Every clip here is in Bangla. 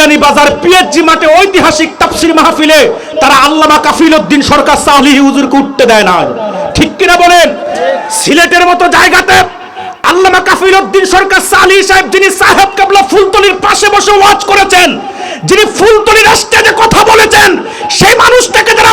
বিয়ানি বাজার পিএইচজি মাঠে ঐতিহাসিক তাফসির মাহফিলে তারা আল্লামা কাফিল উদ্দিন সরকার সাহলিহি হুজুরকে উঠতে দেয় না ঠিক কিনা বলেন? সিলেটের মতো জায়গাতে আল্লামা কাফিল উদ্দিন সরকার সাহলি সাহেব যিনি সাহেব কাবলা ফুলতলির পাশে বসে ওয়াজ করেছেন, যিনি ফুলতলির স্টেজে কথা বলেছেন, সেই মানুষটাকে যারা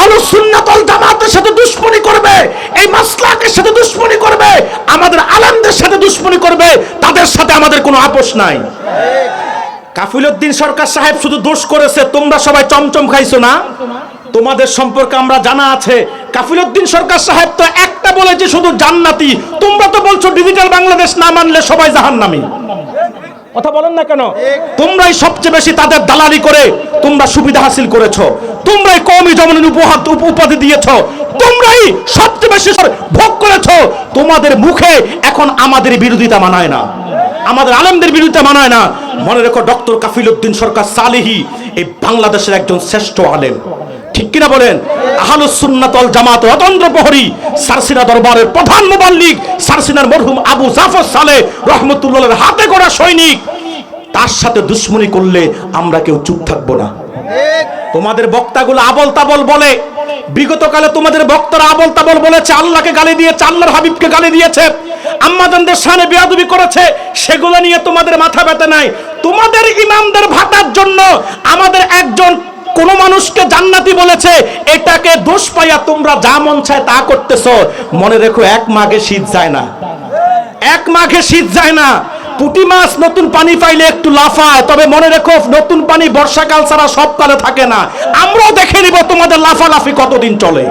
যারা হলো সুন্নাতল জামাতের সাথে দুশ্মনী করবে, এই মাসলাকের সাথে দুশ্মনী করবে, আমাদের আলেমদের সাথে দুশ্মনী করবে, তাদের সাথে আমাদের কোনো আপোষ নাই। কাফিলউদ্দিন সরকার সাহেব শুধু দোষ করেছে, তোমরা সবাই চমচম খাইছো না? তোমাদের সম্পর্কে আমরা জানা আছে, কাফিলউদ্দিন সরকার সাহেব তো একটা বলেছে শুধু জান্নাতি, তোমরা তো বলছো ডিজিটাল বাংলাদেশ না মানলে সবাই জাহান্নামী। কথা বলেন না কেন? তোমরাই সবচেয়ে বেশি তাদের দালালি করে তোমরা সুবিধা হাসিল করেছ। তোমরাই কমই জমনের উপহার উপাধি দিয়েছ। তোমরাই সবচেয়ে বেশি ভোগ করেছ। তোমাদের মুখে এখন আমাদের বিরোধিতা মানায় না। আমাদের আলেমদের বিরুদ্ধে মানায় না। মনে রেখো ডক্টর কাফিল উদ্দিন সরকার সালেহি এই বাংলাদেশের একজন শ্রেষ্ঠ আলেম। ঠিক কিনা বলেন? আহলুস সুন্নাতল জামাত অতন্ত্র প্রহরী সারসিনা দরবারের প্রধান মুবাল্লিগ সারসিনার মরহুম আবু জাফর সালে রহমতুল্লাহের হাতে গড়া সৈনিক। তার সাথে দুশ্মনী করলে আমরা কেউ চুপ থাকব না। তোমাদের বক্তাগুলো আবল তাবল বলে। বিগতকালে তোমাদের বক্তারা আবল তাবল বলেছে, আল্লাহকে গালি দিয়েছে, আল্লাহর হাবিবকে গালি দিয়েছে। আম্মাদানদের সামনে বেয়াদবি করেছে, সেগুলো নিয়ে তোমাদের মাথা ব্যথা নাই। তোমাদের ইমামদের ভাতার জন্য আমাদের একজন কোন মানুষকে জান্নাতি বলেছে, এটাকে দোষ পাইয়া তোমরা যা মন চায় তা করতেছো। মনে রেখো, এক মাঘে শীত যায় না। এক মাঘে শীত যায় না। পুটি মাছ নতুন পানি পাইলে একটু লাফায়, তবে মনে রেখো, নতুন পানি বর্ষাকাল ছাড়া সবকালে থাকে না। আমরাও দেখে নিব তোমাদের লাফালাফি কতদিন চলে।